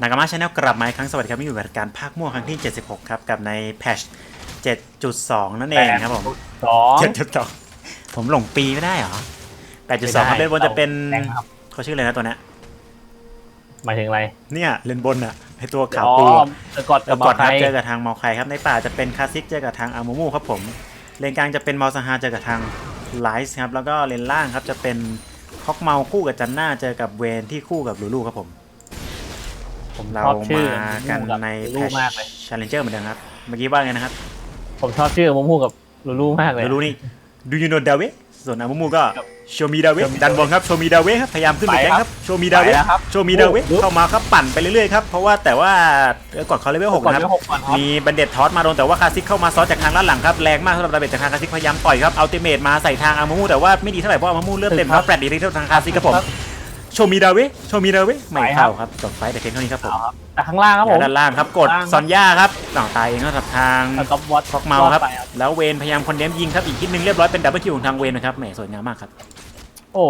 นากามาชาแนลกลับมาอีกครั้งสวัสดีครับนี่อยู่กับการภาคม่วงครั้งที่ 76 ครับ กับในแพช7.2 นั่นเองครับผมสอง7.2 ผมหลงปีไม่ได้เหรอ 8.2 ครับเลนบนจะเป็นแรงครับเขาชื่ออะไรนะตัวเนี้ยหมายถึงอะไร เนี่ยเลนบนอะไอตัวขาวอ๋อปูอะเออกอดแล้กับวก่อนครับใครเจอกับทางเมาไคครับในป่าจะเป็นคาซิกเจอกับทางอามูมูครับผมเลนกลางจะเป็นเมาซาฮาเจอกับทางไลซ์ครับแล้วก็เลนล่างครับจะเป็นคอกเมาคู่กับจันน่าเจอกับเวนที่คู่กับลูลูครับผมผม เราชอบชื่อมากันในลูแพลูมากเลย ช Challenger เหมือนเดิมครับ เมื่อกี้ว่าไงนะครับผมชอบชื่อมูมูกับลูลูมากเลยลูลูนี่ Do you know Dave ส่วนอามูมูก็ครับ Show me Dave Show me ดันบอลครับ Show me Dave ครับ พยายามขึ้นไปไปแก๊งคครัรับบ Show me Dave ไปแล้วครับ Show me Dave โอ้โหเข้ามาครับปั่นไปเรื่อยๆครับ เพราะว่าแต่ว่าเออกดเขาเลเวลหกก่อนนะครับ เลเวลหกก่อนครับ มีบันเด็ดทอสมาโดนแต่ว่าคาซิกเข้ามาซ้อนจากทางด้านหลังครับแรงมากสำหรับดาเบจจากทางคาซิกพยายามต่อยครับอัลติเมทมาใส่ทางอามูมูแต่ว่าไม่ดีเท่าไหร่เพราะอามูมูเลือดเต็มครับแปดดีที่เท่าทางคาซิกครับผมโชมีดาเวโชมีดาเวไม่ไปครับเข้าครับจบไฟแต่เพียงเท่านี้ครับผมเอาครับแต่ข้างล่างครับผมแล้วด้านล่างครับกดล่างครับซอนย่าครับต่างตายเองก็กับทางแล้วก็วอตคอกเมาครับไปแล้วเวนพยายามคนเดมยิงครับอีกทีนึงเรียบร้อยเป็นดับเบิลคิวของทางเวนนะครับแหมสวยงามมากครับ โอ้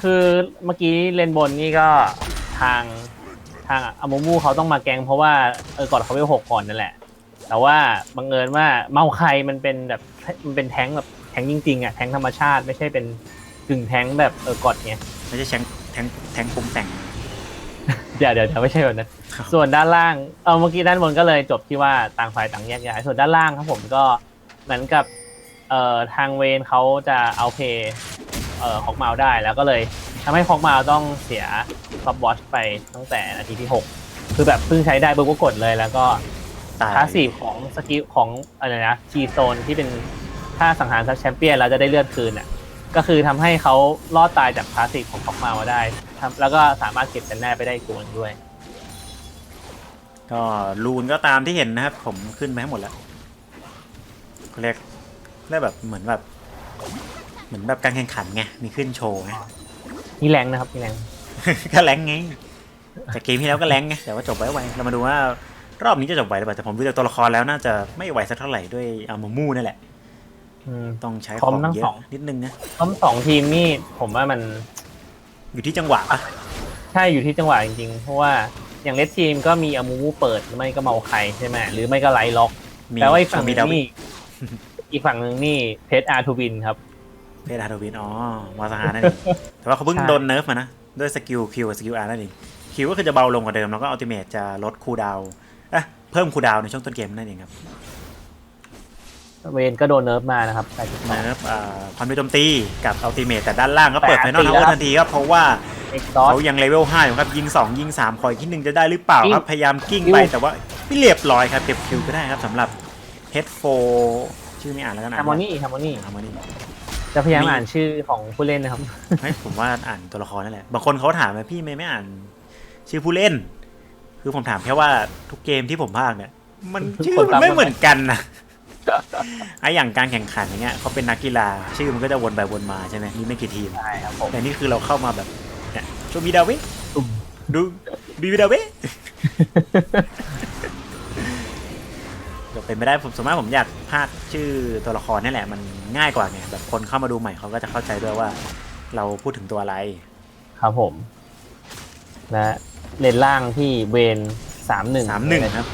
คือเมื่อกี้เลนบนนี่ก็ทางทางอามูมูเขาต้องมาแกงเพราะว่าเออกอดเขาไปหกก่อนนั่นแหละ แต่ว่าบังเอิญว่าเมาใครมันเป็นแบบมันเป็นแท้งแบบแท้งจริงๆอะแท้งธรรมชาติไม่ใช่เป็นกึ่งแท้งแบบเออกอดไง ไม่ใช่แชงแทงแทงปรุงแต่ง เดี๋ยวเดี๋ยวเดี๋ยวไม่ใช่แบบนั้นครับ ส่วนด้านล่าง เออเมื่อกี้ด้านบนก็เลยจบที่ว่าต่างฝ่ายต่างแยกย้าย ส่วนด้านล่างครับผมก็เหมือนกับเอ่อทางเวนเขาจะเอาเพย์เอ่อฮอกมาได้แล้วก็เลยทำให้ฮอกมาต้องเสียซับบอสไปตั้งแต่นาทีที่6คือแบบเพิ่งใช้ได้ปุ๊บก็กดเลยแล้วก็ ตายพาสซีฟของสกิลของอะไรนะชีโซนที่เป็นถ้าสังหารซักแชมเปี้ยนแล้วจะได้เลือดคืนอะ ก็คือทำให้เขารอดตายจากพาสซีฟของฮอกมาได้ทำแล้วก็สามารถเก็บกันแน่ไปได้อีกตัวหนึงด้วย ก็ลูนก็ตามที่เห็นนะครับ ผมขึ้นไปให้หมดแล้วเขาเรียกเรียกแบบเหมือนแบบ เหมือนแบบการแข่งขันไงมีขึ้นโชว์ไง นี่แรงนะครับนี่แรงก็แรงไงแต่เกมที่แล้วก็แรงไงแต่ว่าจบไว้ไวเรามาดูว่ารอบนี้จะจบไวหรือเปล่าแต่ผมดูจากตัวละครแล้วน่าจะไม่ไหวสักเท่าไหร่ด้วยอามูมูนั่นแหละ อืม ต้องใช้พขร้ออมงทั้งเยสออะง นิดนึงนะทั้งสองทีมนี่ผมว่ามันอยู่ที่จังหวะปะใช่อยู่ที่จังหวะจริงๆ เพราะว่าอย่างเลดทีมก็มีอามูมูเปิดหรือไม่ก็เมาไคใช่ไหมหรือไม่ก็ไลล็อกมีแต่ว่าอีกฝั่งหมีนึงดาวินี่อีกฝั่งหนึ่งนี่เพชรอาร์ทูบินครับ เพดาโดวินอ๋อวาสหานั่นเองแต่ว่าเขาเพิ่งใช่ โดนเนิร์ฟมานะ ด้วยสกิลคิวกับสกิลอาร์นั่นเองคิวก็คือจะเบาลงกว่าเดิม แล้วก็อัลติเมทจะลดคูลดาวน์เอ๊ะเพิ่มคูลดาวน์ในช่วงต้นเกมนั่นเองครับ เวนก็โดนเนิร์ฟมานะครับแต่เนิร์ฟอ่าความเร็วโจมตีกับอัลติเมทแต่ด้านล่างก็เปิดแปไฟดนอลตีทาวเวอแล้ว ร์ทันทีครับ เพราะว่าเอ็กซ์ดอส เขายังเลเวล5อยู่ครับ ยิง 2 ยิง3คอยที่หนึ่งจะได้หรือเปล่าครับกิ้งพยายามกิ้งไปกิ้ง แต่ว่าไม่เรียบร้อยครับ เก็บคิวก็ได้ครับสำหรับ H4 ชื่อไม่อ่านแล้วกันฮาร์โมนีฮาร์โมนีฮาร์โมนี จะพยายามมีอ่านชื่อของผู้เล่นนะครับ ไม่ผมว่าอ่านตัวละครนั่นแหละ บางคนเขาถามว่าพี่ไม่ไม่อ่าน ชื่อผู้เล่น คือผมถามแค่ว่าทุกเกมที่ผมพากย์เนี่ย มันชื่อคนมันตามไม่กันเหมือนกันนะ ไออย่างการแข่งขันอย่างเงี้ยเขาเป็นนักกีฬา ชื่อมันก็จะวนไปวนมาใช่ไหมมีไม่กี่ทีม ใช่ครับผมแต่นี่คือเราเข้ามาแบบเนี่ยโชมิดาเวะตุ่มดูดูวิดาเวะก็เป็นไม่ได้ผมสมมติผมอยากพากย์ชื่อตัวละครนี่แหละ มันง่ายกว่าไงแบบคนเข้ามาดูใหม่เขาก็จะเข้าใจด้วยว่า เราพูดถึงตัวอะไร ครับผม และเลนล่างที่เวนสามหนึ่งสามหนึ่งครับ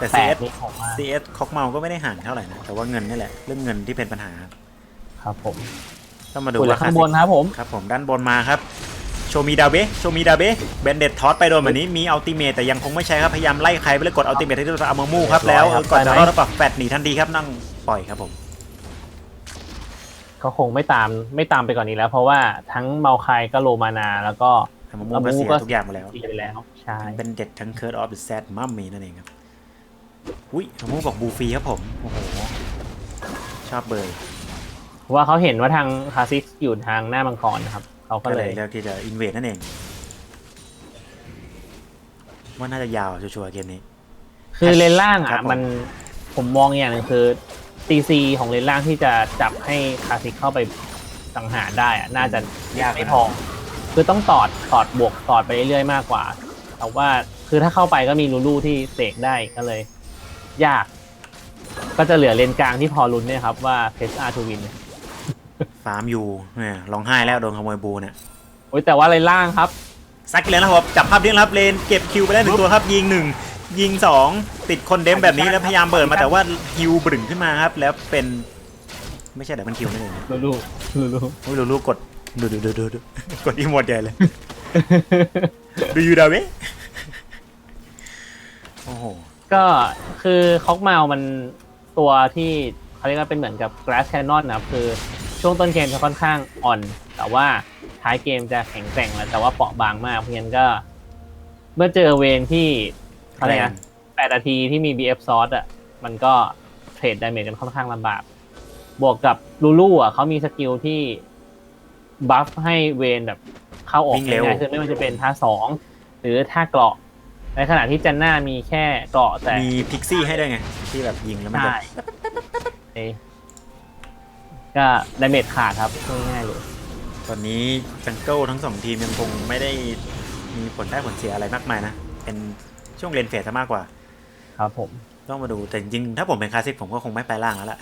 แต่ แปด CS นี่ผมว่า CS คอกเมาก็ไม่ได้ห่างเท่าไหร่นะ แต่ว่าเงินนี่แหละ เรื่องเงินที่เป็นปัญหาครับครับผมต้องมาดูดูแลว่าข้างบนครับผม ครับผมด้านบนมาครับโชมีดาเบะโชมีดาเบะเบนเด็ดทอสไปโดนแบบนี้มีอัลติเมทแต่ยังคงไม่ใช้ครับ พยายามไล่ใครไปเลยกดอัลติเมทให้ด้วยอามามูครับแล้วเออก่อนจะรอดแล้วปรับแฟดหนีทันทีครับนั่งปล่อยครับผม ก็คงไม่ตามไม่ตามไปก่อนนี้แล้ว เพราะว่าทั้งเมาคายก็โลมานา แล้วก็อามามูก็เสียทุกอย่างมาแล้ว เสียไปแล้ว ใช่ทั้งเป็นเด็ดทั้งเคิร์ดออฟเดอะแซดมัมมีนั่นเองครับ อุ้ยอามามูบอกบูฟีครับผม โอ้โห ชอบเบยเพราะว่าเขาเห็นว่าทางคาซิสอยู่ทางหน้ามังกรนะครับ เขาก็ก็เลเลยยเลือกที่จะอินเวดนั่นเอง ว่าน่าจะยาวชัวร์ๆเกมนี้ คือเลนล่างครัอะบผม มันผมมองอย่างหนึงคือตีซีของเลนล่างที่จะจับให้คาซิสเข้าไปสังหารได้อะน่าจะยากไม่นะพอ คือต้องตอดตอดบวกตอดไปเรื่อยๆมากกว่าแต่ว่าคือถ้าเข้าไปก็มีลูลูที่เสกได้ก็เลย ยาก ก็จะเหลือเลนกลางที่พอลุ้นเนี่ยครับว่าเพสอาร์ทูวินฟาร์มอยู่เนี่ยร้องไห้แล้วโดนขโมยบูเนี่ยโอ้ยแต่ว่าเลนล่างครับซักเลยนะครับจับภาพเด้งครับเลนเก็บคิวไปได้หนึ่งตัวครับยิงหนึ่งยิงสองติดคนเดมแบบนี้แล้วพยายามเบิร์ดมาแต่ว่าฮิวบึ่งขึ้นมาครับ แล้วเป็นไม่ใช่แต่มันคิวไม่เลยนะลูลูลูลูโอ้ยลูกกดดูดูดูดูดูกดอีโมดใหญ่เลยดูยูดาเวโอ้โห ก็คือคอกเมามันตัวที่เขาเรียกว่าเป็นเหมือนกับ glass cannon นะครับคือช่วงต้นเกมจะค่อนข้างอ่อน แต่ว่าท้ายเกมจะแข็งแกร่งแล้วแต่ว่าเปราะบางมากเพราะงั้นก็ เมื่อเจอเวนที่อะไรนะแปดนาทีที่มี BF ซอสอะมันก็เทรดดาเมจกันค่อนข้างลำบาก บวกกับลูลูอะเขามีสกิลที่บัฟให้เวนแบบเข้าออกวิ่งเร็วง่ายๆคือไม่ว่าจะเป็นท่าสองหรือท่าเกราะ ในขณะที่จันน่ามีแค่เกราะแต่มีพิกซี่ให้ด้วยไง ที่แบบยิงแล้วมันจะใช่เอ้ยก็ดาเมจขาดครับง่ายๆเลยตอนนี้จังเกิลทั้งสองทีมยังคงไม่ได้มีผลได้ผลเสียอะไรมากมายนะ เป็นช่วงเลนเฟสซะมากกว่า ครับผม ต้องมาดูแต่จริงๆถ้าผมเป็นคลาสสิกผมก็คงไม่ไปล่างแล้วล่ะ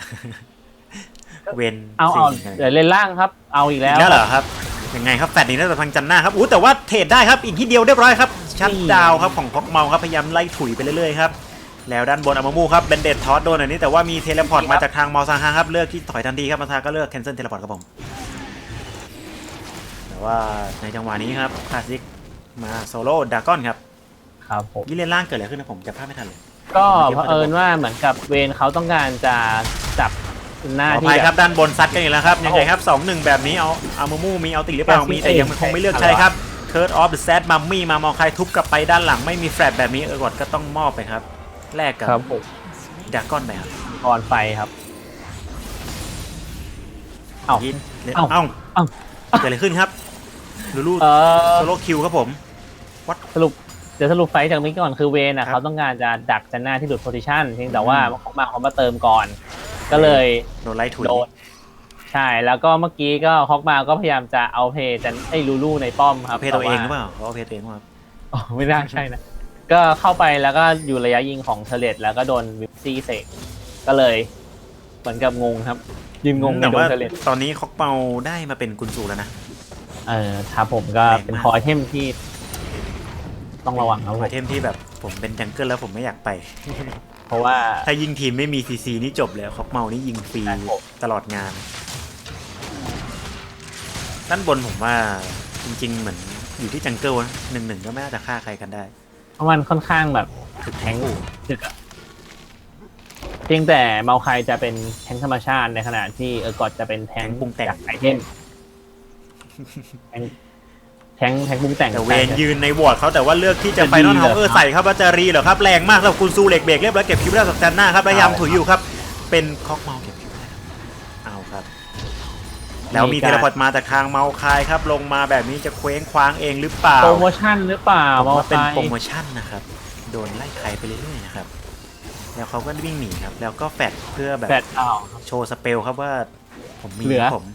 เวนเอาเอาสี่เดี๋ยวเล่นล่างครับ เอาอีกแล้วอีกแล้วเหรอครับยังไงครับแฟดนี้น่าจะพังจันหน้าครับอู้แต่ว่าเทรดได้ครับอีกทีเดียวเรียบร้อยครับ ชัดดาวน์ครับของพ็อกเมาครับพยายามไล่ถุยไปเรื่อยๆครับแล้วด้านบนอามามูครับเบนเดตทอสโดนอันนี้แต่ว่ามีเทเลพอร์ตมาจากทางมอซาฮาครับเลือกที่ถอยทันทีครับมาซาก็เลือกแคนเซิลเทเลพอร์ตครับผมแต่ว่าในจังหวะนี้ครับคลาสสิกมาโซโล่ดากอนครับครับผมยี่เลนล่างเกิดอะไรขึ้นนะผมจะพลาดไม่ทันเลยก็เผอิญว่าเหมือนกับเวนเขาต้องการจะจับหน้าขออที่ภัยครับแบบด้านบนซัดกันอีกแล้วครับยังไงครับสองหนึ่งแบบนี้เอาอามามูมีเอาติหรือเปล่ามีแต่ยังคงไม่เลือกใช้ครับ เคิร์ดออฟเดอะแซดมัมมี่มามองใครทุบกลับไปด้านหลังไม่มีแฟลตแบบนี้เออกอดก็ต้องมอบไปครับ แลกกับครับผมดากอนไปครับก่อนไฟครับ เอ้า ยิงเอ้าเอ้าเอ้าเกิดอะไรขึ้นครับลูลูเออโซโลคิวครับผม สรุปเดี๋ยวสรุปไฟต์จากนี้ก่อนคือเวนอะครับ เขาต้องการจะดักจันหน้าที่หลุดโพซิชันเพียงแต่ว่าเขามาเขามาเติมก่อน ก็เลยโดนไล่ถุยโดน ใช่แล้วก็เมื่อกี้ก็ฮอกมาก็พยายามจะเอาเพย์จันไอ้ลูลูในป้อมครับเอาเพย์ตัวเองหรือแเปล่าเขาเอาเพย์ตัวเองหรือเปล่าอ๋อไม่น่าใช่นะ ก็เข้าไปแล้วก็อยู่ระยะยิงของเทเลตแล้วก็โดนวิปซี่เสกก็เลย เหมือนกับงงครับ ยืนงงไปแต่โดว่านเทเลตตอนนี้คอกเปาได้มาเป็นกุนซูแล้วนะ เออครับผมก็แรงมากเป็นคอไอเทมที่ ต้องระวังครับผไอมเทมที่แบบผมเป็นจังเกิลแล้วผมไม่อยากไป เพราะว่า ถ้ายิงทีมไม่มีซีซีนี่จบเลยคอกเมานี่ยิงฟรีครับผม ตลอดงาน ด้านบนผมว่าจริง ๆ เหมือนอยู่ที่จังเกิลนะหนึ่งหนึ่งก็ไม่น่าจะฆ่าใครกันได้เพราะมันค่อนข้างแบบถึกแทแทงงค์ดึกอะเพียงแต่เมาไคจะเป็นแทงค์ธรรมชาติในขณะที่เออกอดจะเป็นแทแทงงค์ปรุงแต่งจากไอเทมแทงค์แทงค์แทงค์ปรุงแต่งแต่เวนยืนในวอร์ดเขาแต่ว่าเลือกที่จะจะไฟนอลดีเฮาเหรอเออร์ใส่ครับว่าจะรีเหรอครับแรงมากสำหรับคุณซูเหล็กเบรกเรียบร้อยเก็บคิวได้สัปดาห์หน้าครับพยายามเอาถุยอยู่ครับ เป็นคอกเมา แล้วมีมีเทการเลพอร์ตมาจากทางเมาคายครับ ลงมาแบบนี้จะเคว้งคว้างเองหรือเปล่า โปรโมชั่นหรือเปล่าผมเมาว่าไคเป็นโปรโมชั่นนะครับ โดนไล่ใครไปเรื่อยๆนะครับ แล้วเขาก็วิ่งหนีครับ แล้วก็แฟดเพื่อแบบแฟดอ้าวโชว์สเปลครับว่าผมมีเหลือผม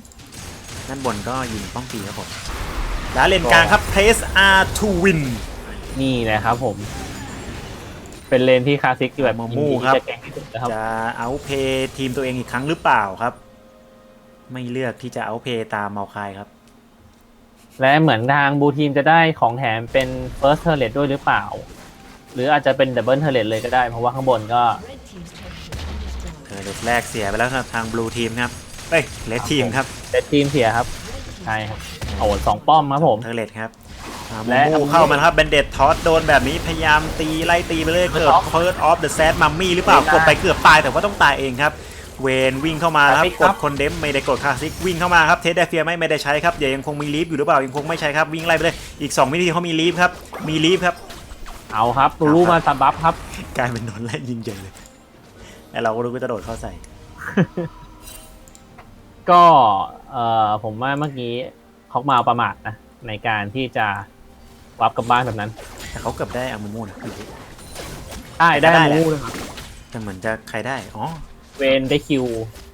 ด้านบนก็ยิงป้องปีครับผม แล้วเลนกลางครับ Press R to win นี่นะครับผม เป็นเลนที่คลาสสิกที่แบบมายิมู่งดีครับจะเก่งที่สุดนะครับจะเอาเพย์ทีมตัวเองอีกครั้งหรือเปล่าครับ ไม่เลือกที่จะเอาเพย์ตามเมาคายครับ และเหมือนทางบูทีมจะได้ของแถมเป็น first turret ด้วยหรือเปล่า หรืออาจจะเป็น double turret เลยก็ได้ เพราะว่าข้างบนก็เธอเล็ดแรกเสียไปแล้วครับทางบลูทีมครับเอ้ยเลดทีมครับเดทีมเสียครับ ใช่ครับโอ้โหสองป้อมครับผมเธอเลดครับอ่าและ มูมูเข้ามาแล้วครับเบนเดตทอสโดนแบบนี้พยายามตีไล่ตีไปเรื่อยเกิด First off เพิร์ดออฟเดอะแซดมัมมี่หรือเปล่าไม่ได้กดไปเกือบตายแต่ว่าต้องตายเองครับ เวนวิ่งเข้ามาแล้วครับไม่คกรัดบคนเดมไม่ได้กดคลาสสิกวิ่งเข้ามาครับเทสเดเฟียไม่ไม่ได้ใช้ครับเดี๋ยวยังคงมีลีฟอยู่หรือเปล่ายังคงไม่ใช้ครับวิ่งไล่ไปเลยอีก 2 วินาทีเขามีลีฟครับมีลีฟครับ เอาครับตูรูมาซับบัฟครับกลายเป็นโดนไล่ยิงเฉยเลยแต่เราก็รู้ว่าจะโดดเข้าใส่ ก็เอ่อผมว่าเมื่อกี้เขามาประมาทนะในการที่จะวับกลับบ้านแบบนั้น แต่เขาเกือบได้อามูมูนะได้ได้ได้แหละมูนะครับแต่เหมือนจะใครได้ อ๋อ เวนได้คิว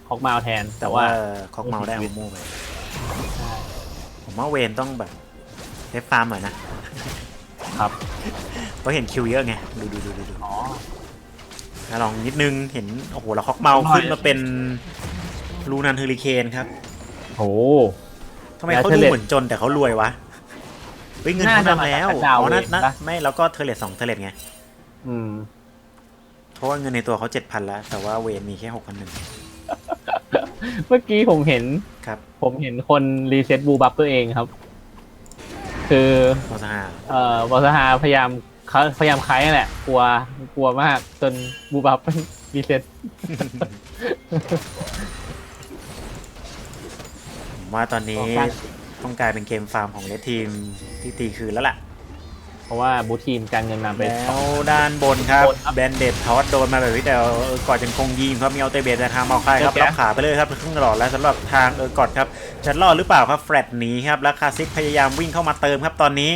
ฮอกมาแทน แต่แต่ว่าว่าคอกเมาได้อามูมูไปผมว่าเวนต้องแบบเทฟฟาร์มหน่อยนะครับ เพราะเห็นคิวเยอะไง ดูดูดูดูดูอ๋อ อะลองนิดนึงเห็น โอ้โหแล้วคอกเมาหน่อย ขึ้นมาเป็นลูนันเฮอริเคนครับโห ทำไมแล้วเขาเทดูเลตเหมือนจนแต่เขารวยวะเฮ้ยเงินเขานำแล้วน่าจะมาจากดาวอ๋อนั่นเวฟนะปะไม่แล้วก็เทเลตสองเทเลตไง อืม เพราะว่าเงินในตัวเขาเจ็ดพันแล้ว แต่ว่าเวนมีแค่หกพันหนึ่งเมื่อกี้ผมเห็น ครับ ผมเห็นคนรีเซ็ตบูบัฟตัวเองครับ คือโมซาฮาเอ่อบอสฮาพยายามเขาพยายามคล้ายนั่นแหละ กลัวกลัวมากจนบูบัฟรีเซ็ตผมว่าตอนนี้ออกกันต้องกลายเป็นเกมฟาร์มของเลดทีมที่ตีคืนแล้วล่ะ เพราะว่าบูทีมการเงินนำไป แล้วด้านบนครับบนครับแบนเดดทอสโดนมาแบบนี้แต่เออก่อนยังคงยิงครับมีเอาเตเบตแต่ทางเมาค่ายครับโอเค ล็อกขาไปเลยครับครึ่งหลอดแล้วสำหรับทางเออกอดครับจะรอดหรือเปล่าครับแฟลตหนีครับแล้วคาซิกพยายามวิ่งเข้ามาเติมครับตอนนี้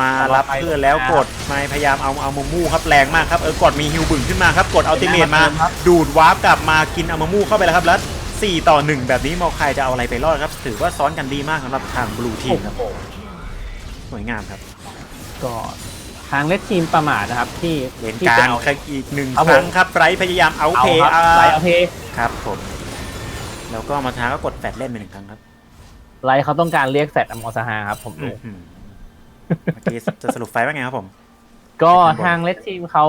มารับเพื่อนแล้วกดมาพยายามเอาเอามามู่ครับแรงมากครับเออกดมีฮิวบึ่งขึ้นมาครับกดอัลติเมทมา ดูดวาร์ปกลับมากินเอามามู่เข้าไปแล้วครับแล้ว4ต่อ 1 แบบนี้เมาคายจะเอาอะไรไปรอดครับถือว่าซ้อนกันดีมากสำหรับทางบลูทีมครับโอ้โหสวยงามครับ ก็ทางเลดทีมประมาทนะครับ ที่เลนที่กลาจะงเอาอีกหนึ่งครับครั้งครับไรพยายามเอาเอาเพย์ครับไลท์เอาเพย์ครับผมแล้วก็มาท้าก็กดแฟดเล่นไปหนึ่งครั้งครับไลท์เขาต้องการเรียกแฟดอมอสฮาครับ ผมอื้ดูอหือเมื่อกี้จะสรุปไฟล์ว่าไงครับผม ก็ครับผมทางเลดทีมเขา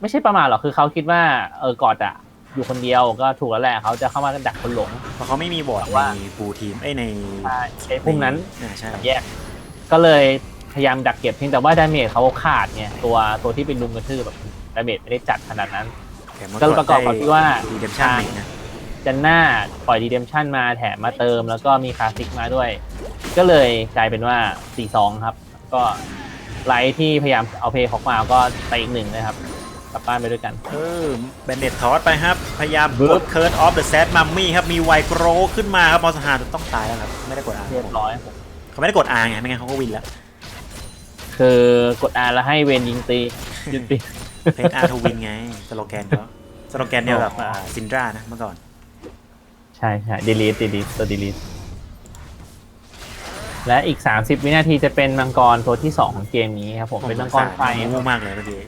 ไม่ใช่ประมาทหรอกคือเขาคิดว่าเออกอดอะอยู่คนเดียวก็ถูกแล้วแหละเขาจะเข้ามาดักคนหลง เพราะเขาไม่มีบอร์ดแต่ว่า ในบูทีมเอ้ยในใช่ใช้พุ่มนั้น อ่าใช่ แยก ก็เลย พยายามดักเก็บเพียงแต่ว่าดาเมจเขาขาดไงตัวตัวที่เป็นลุมกระทืบแบบดาเมจไม่ได้จัดขนาดนั้นแต่เมื่ก็ประกอบกับที่ว่าดีเดมชั่นหนึ่งนะจันหน้าปล่อยดีเดมชั่นมาแถมมาเติม แล้วก็มีคลาสสิกมาด้วย ก็เลยกลายเป็นว่า 4-2 ครับ ก็ไลท์ที่พยายามเอาเพย์ของมาก็ไปอีกหนึ่งนะครับกลับบ้านไปด้วยกันเออแบนเดดทอสไปครับ พยายามบึ๊กบดเคิร์ดออฟเดอะแซดมัมมี่ครับ มีไวโกรขึ้นมาครับมอสฮาต้องตายแล้วครับ ไม่ได้กดอาร์เรียบร้อยผมเขาไม่ได้กดอาร์ไงไม่งั้นเขาก็วินแล้ว คือกด R แล้วให้เวนยิงตียิงตี เพจอาร์ทวินไงสโลแกนเขาสโลแกนเดียวกับอ๋ออ่ ซินดรานะเมื่อก่อน ใช่ใช่ delete delete ตัว delete และอีก 30 วินาทีจะเป็นมังกรตัวที่ 2 ของเกมนี้ครับผม เป็นมังกรไฟงูมากเลยเมื่อกี้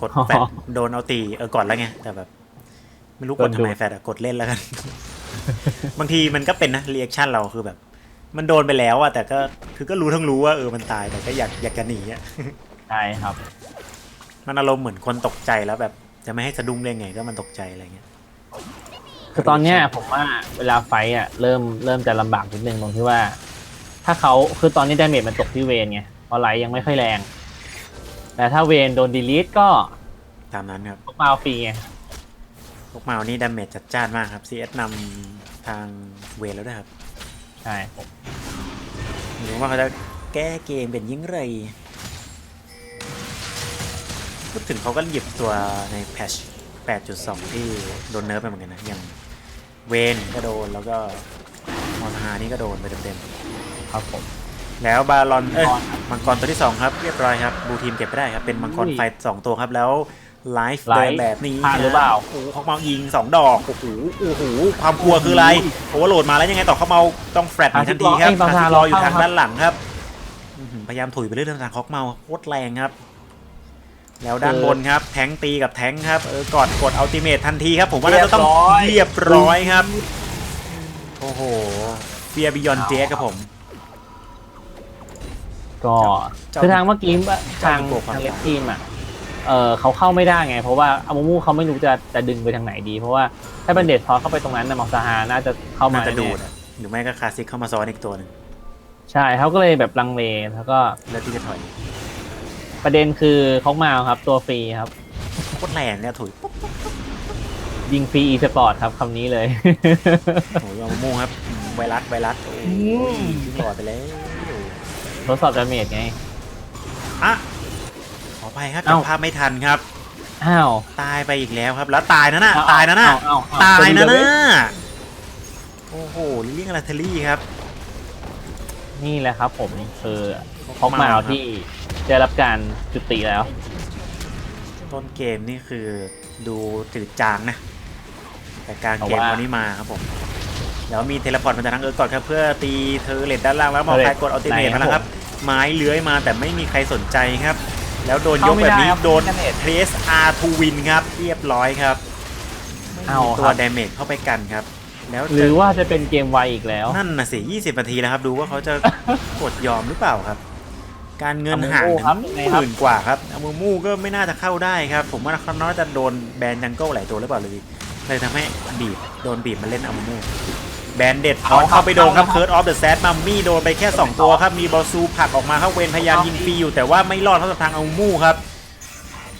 กดอ๋อแฟดโดนเอาตีเออก่อนแล้วไงแต่แบบ ไม่รู้กดโดนทำดูไมแฟดอะกดเล่นแล้วกัน บางทีมันก็เป็นนะเรีแอคชั่นเราคือแบบ มันโดนไปแล้วอะแต่ก็คือก็รู้ทั้งรู้ว่าเออมันตายแต่ก็อยากอยากจะหนีอะ ใช่ครับมันอารมณ์เหมือนคนตกใจแล้วแบบจะไม่ให้สะดุ้งได้ไงก็มันตกใจอะไรเงี้ย คือตอนเนี้ยผมว่าเวลาไฟท์อะเริ่มเริ่มจะลำบากนิดนึงตรงที่ว่า ถ้าเขาคือตอนนี้ดาเมจมันตกที่เวนไงเพราะไลท์ยังไม่ค่อยแรง แต่ถ้าเวนโดนดีลิทก็ตามนั้นครับ พวกมาเอาฟรีไงพวกเมานี่ดาเมจจัดจ้านมากครับ CS นำทางเวรแล้วด้วยครับ ใช่ผมไม่รู้ว่าเขาจะแก้เกมเป็นยิ่งไรพูดถึงเขาก็หยิบตัวในแพช8.2 ที่โดนเนิร์ฟไปเหมือนกันนะ อย่างเวนก็โดนแล้วก็มอสฮานี่ก็โดนไปเต็มครับผมๆแล้วบาลอนเอ้ยมังกรครับมังกรตัวที่ 2 ครับ เรียบร้อยครับ บูทีมเก็บไปได้ครับ เป็นมังกรอุ้ยไฟสองตัวครับแล้ว ไลฟ์ไลฟ์เดินแบบนี้ผ่านหรือเปล่าโอ้โหเขาเมายิง 2 ดอกโอ้โหโอ้โหความกลัวคืออะไรโอเวอร์โหลดมาแล้วยังไงต่อเขาเมาต้องแฟลตหนีทันทีครับเอ้ยบางคาทาซิรรอออยู่เข้าทางครับด้านหลังครับอื้อหือพยายามถุยไปเรื่อยๆทางคอกเมาโคตรแรงครับ แล้วด้านบนครับ แทงตีกับแทงครับเออกอดกดอัลติเมททันทีครับ ผมว่าน่าจะต้องเรียบร้อยเรียบร้อยครับโอ้โหเฟียบิยอนเจสครับผม ก็เจ้าคือทางเมื่อกี้ทางเจ้าตัวความทางเลฟทีมอะ เออเขาเข้าไม่ได้ไง เพราะว่าอามูมูเขาไม่รู้จะจะดึงไปทางไหนดี เพราะว่าถ้าเป็นเดดทอสเข้าไปตรงนั้นนะมอสฮาน่าจะเข้ามาน่าจะดูดแน่อะหรือไม่ก็คลาสสิกเข้ามาซ้อนอีกตัวหนึ่งๆใช่เขาก็เลยแบบลังเลแล้วก็แล้วที่จะถอยประเด็นคือเขามาครับตัวฟรีครับ โคตรแรงเนี่ยถุยปุ๊บยิงฟรีอีสปอร์ตครับคำนี้เลย โอ้ยเอามามุ่งครับอืมไวรัสไวรัสโอ้ยอืมหลอดไปแล้วทดสอบดาเมจไง อะ ขออภัยครับเอ้าจับภาพไม่ทันครับ อ้าว ตายไปอีกแล้วครับ แล้วตายนะน่ะ เอตายนะน่ะ เอเอเอตายนะตัวเดีวน่ะเองโอ้โหลิลลี่กาลาเทอรี่ครับ นี่แหละครับผมคือพกมาเอาที่ได้รับการจุติแล้ว ต้นเกมนี่คือดูจืดจางนะ แต่กลารเกมแต่ว่าวันนี้มาครับผม แล้วมีเทเลพอร์ตมาจากทางเออร์ก่อนครับ เพื่อตีเธอเลดด้านล่างแล้วมอเทเลใครกดอัลติเมทไหนมาแล้วครับ ไม้เลื้อยมาแต่ไม่มีใครสนใจครับ แล้วโดนยกแบบนี้เข้าไม่ได้ครับโดนดาเมจเทสอาร์ทูวินครับ เรียบร้อยครับไม่เอามีครับตัวดาเมจเข้าไปกันครับ แล้วหรือว่าจะเป็นเกมไวอีกแล้ว นั่นน่ะสิ 20 นาทีแล้วครับ ดูว่าเขาจะกดยอมหรือเปล่าครับ การเงิน Amumu ห่างครับถึงยังไงครับหมื่นกว่าครับอามูมูก็ไม่น่าจะเข้าได้ครับ ผมว่าเขาน่าจะโดนแบนจังเกิลหลายตัวหรือเปล่าเลยเลยทำให้บีบโดนบีบมาเล่นอามูมูแบนเด็ดทอนเข้าไปโดนครับเคิร์ดออฟเดอะแซดมัมมี่โดนไปแค่ 2 ตัวครับ มีบอลซูผลักออกมาครับเวนพยายามยิงฟรีอยู่แต่ว่าไม่รอดเท่ากับทางอามูมูครับ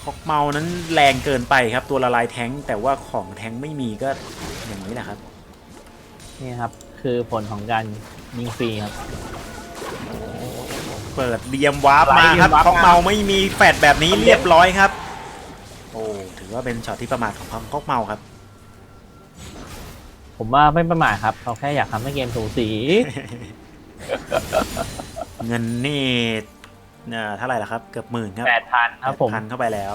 ฮอกเมานั้นแรงเกินไปครับตัวละลายแท้งแต่ว่าของแท้งไม่มีก็อย่างนี้แหละครับ นี่ครับ คือผลของการยิงฟรีครับ เปิดเดียมวาร์ปมาครับไล่เดียมวาร์ปฮอกเมาไม่มีแฟดแบบนี้เรียบร้อยครับ โอ้ถือว่าเป็นช็อตที่ประมาทของฮอกเมาครับ ผมว่าไม่ประมาทครับเขาแค่อยากทำให้เกมสูสี เงินนี่เอ่อเท่าไหร่ละครับ เกือบหมื่นครับแปดพันครับผม พันเข้าไปแล้ว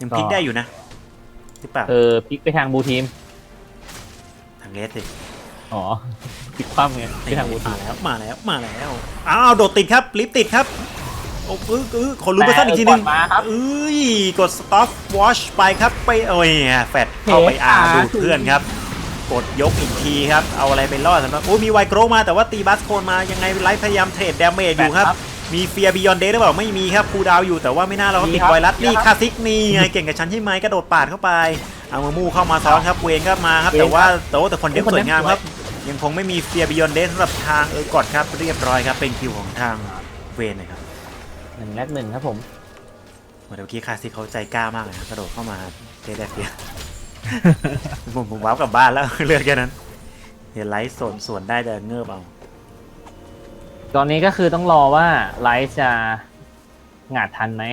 ยังก็พลิกได้อยู่นะหรือเปล่าเออพลิกไปทางบูทีม ทางเลสสิอ๋อพลิกคว่ำไงไปทางบูทีมามแล้วมาแล้วมาแล้วอ้าวโดดติดครับลิฟต์ติดครับโอ้อึ๊กอึ๊กขอรู้ไปสั้นอีกทีหนึงแต่ก่อนมาครับ เอ้ยกด stop watch ไปครับไปโอ้ยแฟดเข้าไปอาเฮ้ดูยดเพื่อนครับ กดยกอีกทีครับ เอาอะไรไปรอดสำหรับโอ้ยมีไวโกรมาแต่ว่าตีบัสโคนมายังไงไลฟ์พยายามเทรดดาเมจอยู่ครับแปดครับมีเฟียร์บิยอนเดย์หรือเปล่าไม่มีครับคูลดาวน์อยู่แต่ว่าไม่น่าเราก็มีติดครับไวรัสมีนี่ครับคาซิกนี่ไงเก่งกับฉันใช่ไหมกระโดดปาดเข้าไปเอามามู่เข้ามาซ้อนครับเวนก็มาครับเวนแต่ว่าครับแต่ว่าแต่คนเดฟคนสเดฟวยงามสวยครับ ยังคงไม่มีเฟียร์บิยอนเดย์สำหรับทางเออกอดครับเรียบร้อยครับเป็นคิวของทางเวนนะครับหนึ่งแรกหนึ่งครับผมเมื่อกี้คาซิกเขาใจกล้ามากเลยนะกระโดดเข้ามาเทเดเฟีย ผมผมว้าวกลับบ้านแล้ว เลือกแค่นั้น เห็นไลฟ์ส่วนส่วนได้แต่เงือบเอาตอนนี้ก็คือต้องรอว่าไลท์จะหงาดทันไหม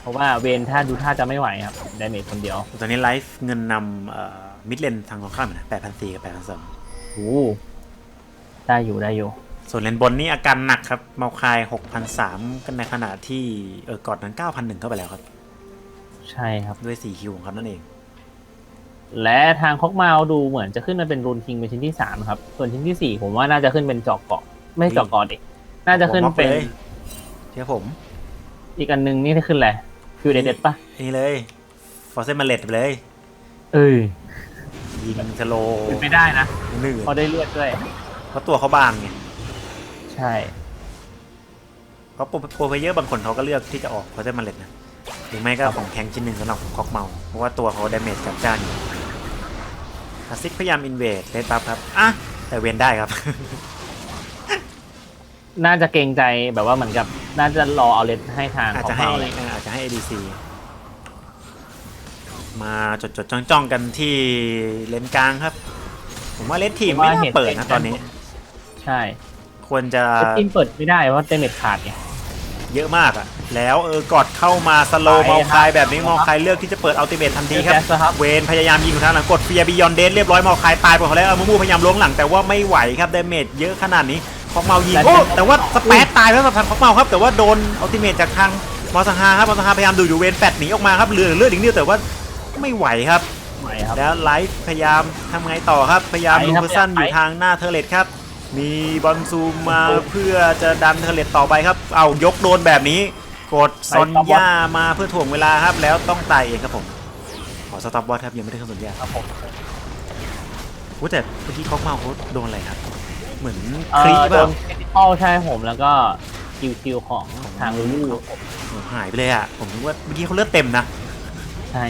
เพราะว่าเวนถ้าดูท่าจะไม่ไหวครับไดเมจคนเดียวตอนนี้ไลฟ์เงินนำมิดเลนทางตรงข้ามอยู่นะแปดพันสี่กับแปดพันสองโอ้ได้อยู่ได้อยู่ ส่วนเลนบนนี่อาการหนักครับ เมาคาย6,003กันในขณะที่เออกอดนั้น9,001เข้าไปแล้วครับ ใช่ครับด้วย4คิวของเขานั่นเอง และทางคอกมาลดูเหมือนจะขึ้นมาเป็นรูนคิงเป็นชิ้นที่สามครับ ส่วนชิ้นที่สี่ผมว่าน่าจะขึ้นเป็นจอกเกาะ ไม่จอกเกาะดิ น่าจะขึ้นเป็นผมบอกเลยเชื่อผม อีกอันหนึงนี่จะขึ้นอะไรฟิวเดเด็ดปะอันนี้เลยฟอร์เซนมาเลตไปเลย เอ้ยยิงสโลเป็นไปได้นะหนึ่งเพราะได้เลือดด้วย เพราะตัวเขาบางไง ใช่ เพราะโปรโปรเพลเยอร์บางคนเขาก็เลือกที่จะออกฟอร์เซนมาเลตนะหรือไม่ก็ของแทงชิ้นหนึ่งสำหรับคอกเมา เพราะว่าตัวเขาดาเมจกับจ้านอยู่คาซิกพยายามอินเวดเลสปั๊บครับอะแต่เวนได้ครับ น่าจะเกรงใจแบบว่าเหมือนกับ น่าจะรอเอาเลนให้ทางอาจคอจะกให้มาลอะไรเอ่ออาจจะให้ ADC มาจดจดจ้องจ้องๆกันที่เลนกลางครับ ผมว่าเลนทีมไม่น่าเปิดนะตอนนี้ ใช่ควรจะ แต่ทีมเปิดไม่ได้เพราะเดเมจขาดไง เยอะมากอะแล้วเออกอดเข้ามาสโลไปมอลครับคายแบบนี้มอลคายเลือกที่จะเปิดอัลติเมททันทีครับแจ๊สครับ เวนพยายามยิงทางหลังกดเฟียบิยอนเดนเรียบร้อยมอลคายตายไปหมดแล้วเอามูมูพยายามล้วงหลังแต่ว่าไม่ไหวครับดาเมจเยอะขนาดนี้คอกเมายิงโอ้แต่ว่าสเปซตายแล้วสำหรับคอกเมาครับ แต่ว่าโดนอัลติเมทจากทางมอสังฮาครับมอสังฮาพยายามดูอยู่เวนแฟดหนีออกมาครับเหลือเลือดอีกนิดแต่ว่าไม่ไหวครับไหวครับแล้วไลฟ์พยายามทำไงต่อครับพยายามไปดูครับเพอร์ซันไปอยู่ทางหน้าเทอร์เลตครับ มีบอลซูมมาโอ้เพื่อจะดันเทอร์เลตต่อไปครับ เอายกโดนแบบนี้ กดไปซอน stop ย่ามาเพื่อถ่วงเวลาครับ แล้วต้องตายเองครับผม ขอสต็อปบอทครับยังไม่ได้เข้าสัญญาครับผมโอ้แต่เมื่อกี้คอกเมาเขาโดนอะไรครับ เหมือนเอ่ครีอเปโดล่านเอติคอลใช่ผมแล้วก็คิวคิวของทางลูลูโอ้หายไปเลยอะ ผมนึกว่าเมื่อกี้เขาเลือดเต็มนะ ใช่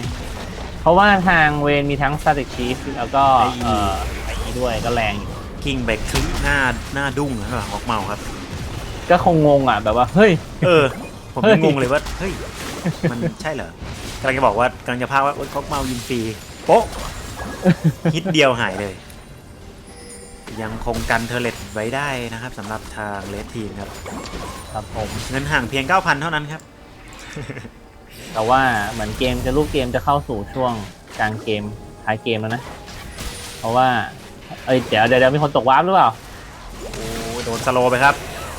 เพราะว่าทางเวนมีทั้ง Static Chief แล้วก็ไอ้เอ่อไอ้นี้ด้วยก็แรงอยู่ กิ้งไปครีหน้าหน้าดุ้งนะครับคอกเมาครับ ก็คงงงอะแบบว่าเฮ้ย เออ ผมเฮ้ยังยงงเลยว่า เฮ้ย มันใช่เหรอกำลังจะบอกว่ากำลังจะพาว่าโอ๊ยเขาเมายิงฟรีโป๊ะฮิตเดียวหายเลย ยังคงกันเทอร์เลตไว้ได้นะครับสำหรับทางเลสทีมครับ ครับผมเงินห่างเพียง 9,000 เท่านั้นครับ แต่ว่าเหมือนเกมจะลูกเกมจะเข้าสู่ช่วงกลางเกมท้ายเกมแล้วนะ เพราะว่า เอ้ยเดี๋ยวเดี๋ยวเดี๋ยวมีคนตกวาร์ปหรือเปล่า โอ้โดนสโลว์ไปครับ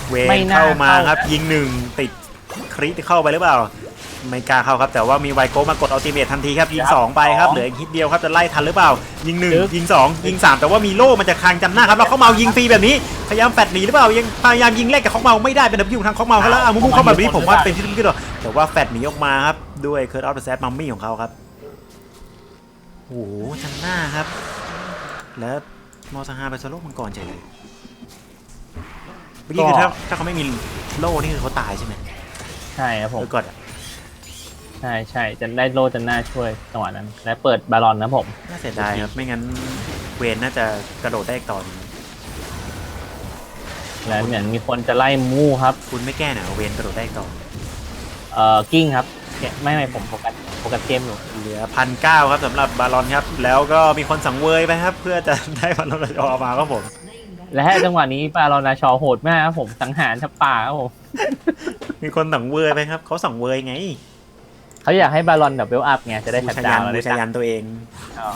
เวไม่นน่าเข้ามาเข้า ครับยิงหนึ่งติดคริติเข้าไปหรือเปล่า ไม่กล้าเข้าครับ แต่ว่ามีไวโก้มากดอัลติเมททันทีครับยิง2ไปครับเหลืออีกฮิตเดียวครับจะไล่ทันหรือเปล่า ยิง1ยิง2ยิง3แต่ว่ามีโล่มันจะคางจันหน้าครับแล้วเขาเมายิงฟรีแบบนี้พยายามแฟดหนีหรือเปล่ายังพยายามยิงแลกกับเขาเมาไม่ได้เป็นดับยูทางเขาเมาเขาแล้วอามุมุเข้ามาแบบนี้ผมว่าเป็นที่ที่หรอแต่ว่าแฟดหนีออกมาครับด้วยเคิร์ดออฟเดอะแซดมัมมี่ของเขาครับโอ้โหจันหน้าครับ แล้ว มอสฮาไปสโลว์มังกรเฉยเลยเมื่อกี้คือถ้าถ้าเขาไม่มีโล่นี่คือเขาตายใช่ไหมใช่ครับผเอมอก่อนอะใช่ใช่จะได้โลจะน่าช่วยจังหวะนั้น และเปิดบาลอนนะผมน่าเสียดายครับไม่งั้นเวนน่าจะกระโดดได้อีกตอนหนึ่งแล้วเหมือนมีคนจะไล่มู่ครับ คุณไม่แก้หน่อยเอาเวนกระโดดได้อีกตอนเอ่อกิ้งครับเกมไม่ไม่ผมโฟกัสโฟกัสเกมอยู่ เหลือพันเก้าครับสำหรับบาลอนครับ แล้วก็มีคนสังเวยไปครับ เพื่อจะได้บาลอนออกมาครับผม และจังหวะนี้บาลอนนาชอโหดมากครับผมสังหารทับป่าครับผมมีคนสังเวยไปครับเขาสังเวยไงเขาอยากให้บาลอนแบบเวลอัพไงจะได้บูชัดชาดายัวนแล้วบูได้ชายันตัวเอง อ๋อ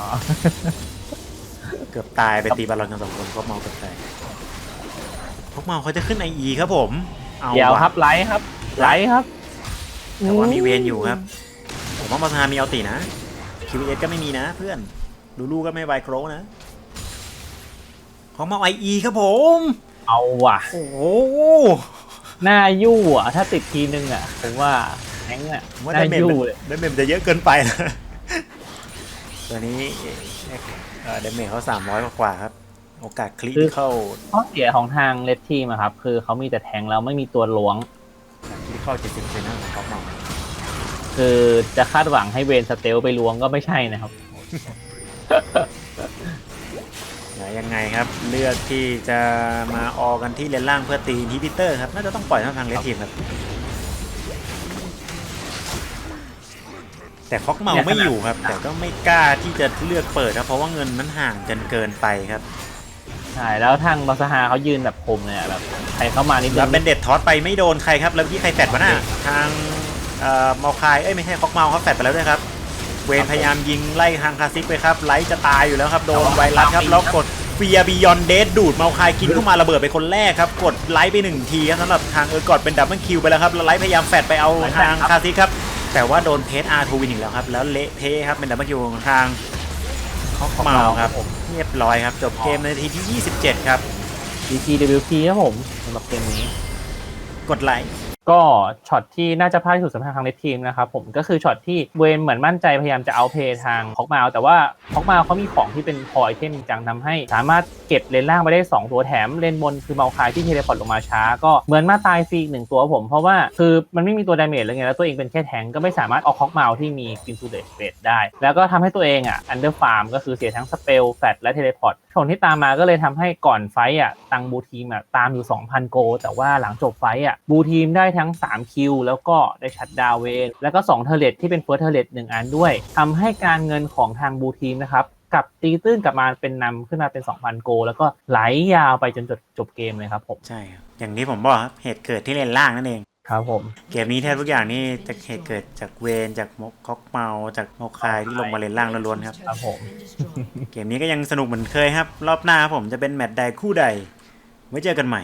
เกือบตายไปตีบาลอนกันสองคนพวกเมาเกือบตายพวกเมาเขาจะขึ้นไออีครับผม เอาเดี๋ยวว่ะครับไลท์ครับไลท์ครับแต่ว่ามีเวนอยู่ครับ ผมว่ามาซามีเอาตีนะคิวเอสก็ไม่มีนะเพื่อนลูลูก็ไม่ไวโครนะของมาไออีครับผม เอาว่ะ โอ้โหหน้ายู่อะ ถ้าติดทีนึงอะผมว่าแทงก์อะผมว่าหน้าได้เมมยู่เลยได้เมมจะเยอะเกินไปนะตัวนี้เอ่อเดเมจเขาสามร้อยกว่าครับ โอกาสคลิกเข้าข้อเสียของทางเลดทีมอะครับ คือเขามีแต่แทงก์แล้วไม่มีตัวล้วงคลิกเข้าเจ็ดสิบเซนนะของท็อปเมา คือจะคาดหวังให้เวนสเตลไปล้วงก็ไม่ใช่นะครับไหนยังไงครับเลือกที่จะมาออกันที่เลนล่างเพื่อตีอินฮิบิเตอร์ครับน่าจะต้องปล่อยทางทางเลสทีมครับ แต่คอกเมาเนี่ยไม่ขนาดอยู่ครับ แต่ก็ไม่กล้าที่จะเลือกเปิดครับเพราะว่าเงินนั้นห่างกันเกินไปครับใช่แล้วทางบาสฮาเขายืนแบบคมเลยอะแบบใครเข้ามานี่แล้วเบนเด็ดทอสไปไม่โดนใครครับ แล้วที่ใครแฟดวะน่ะทาง เอ่อเมาคายเอ้ยไม่ใช่คอกเมาครับแฟดไปแล้วด้วยครับ เวนพยายามยิงไล่ทางคาซิกไปครับไลท์จะตายอยู่แล้วครับโดนไวรัสครับแล้วกดเฟียบียอนเดดดูดเมาคายกินเข้ามาระเบิดไปคนแรกครับกดไลท์ไปหนึ่งทีครับสำหรับทางเออร์กอดเป็นดับเบิลคิวไปแล้วครับแล้วไลท์พยายามแฟดไปเอาทางคาซิกครับแต่ว่าโดนเพสอาร์ทูวินอีกแล้วครับแล้วเละเทะครับเป็นดับเบิลคิวของทางคอกเมาครับเรียบร้อยครับจบเกมในนาทีที่ 27 ครับดีทีเดบิวทีครับผมสำหรับเกมนี้ กดไลค์ ก็ช็อตที่น่าจะพลาดที่สุดสำหรับทางเลดทีมนะครับผมก็คือช็อตที่เวนเหมือนมั่นใจพยายามจะเอาเพย์ทางฮอกมาแต่ว่าฮอกมาเขามีของที่เป็นพอไอเทมจังทำให้ สามารถเก็บเลนล่างไปได้ 2 ตัวแถมเลนบนคือเมาคายที่เทเลพอร์ตลงมาช้า ก็เหมือนมาตายฟรีกหนึ่งตัวผมเพราะว่าคือมันไม่มีตัวดาเมจเลยไงแล้วตัวเองเป็นแค่แทงก็ไม่สามารถเอาฮอกมาที่มีกินซูเดสเบดได้ แล้วก็ทำให้ตัวเองอะอันเดอร์ฟาร์มก็คือเสียทั้งสเปลแฟตและเทเลพอร์ตผลที่ตามมาก็เลยทำให้ก่อนไฟต์อะตังบูทีมอะตามอยู่2,000โก แต่ว่าหลังจบไฟอะบูทีมได้ทั้ง 3 คิว แล้วก็ได้ชัดดาวน์เวน แล้วก็2เทเลตที่เป็นเฟิร์สเทเลตหนึ่งอันด้วยทำให้การเงินของทางบูทีมนะครับกลับตีตื้นกลับมาเป็นนำขึ้นมาเป็น 2,000 โก แล้วก็ไหลยาวไปจนจบจบเกมเลยครับผม ใช่ครับ อย่างที่ผมบอกครับเหตุเกิดที่เลนล่างนั่นเองครับผมเกมนี้แทบทุกอย่างนี่จะเหตุเกิดจากเวนจากมกคอกเมาจากโมคายที่ลงมาเลนล่างล้วนๆครับครับผมเกมนี้ก็ยังสนุกเหมือนเคยครับ รอบหน้าครับผมจะเป็นแมตช์ใดคู่ใดไว้เจอกันใหม่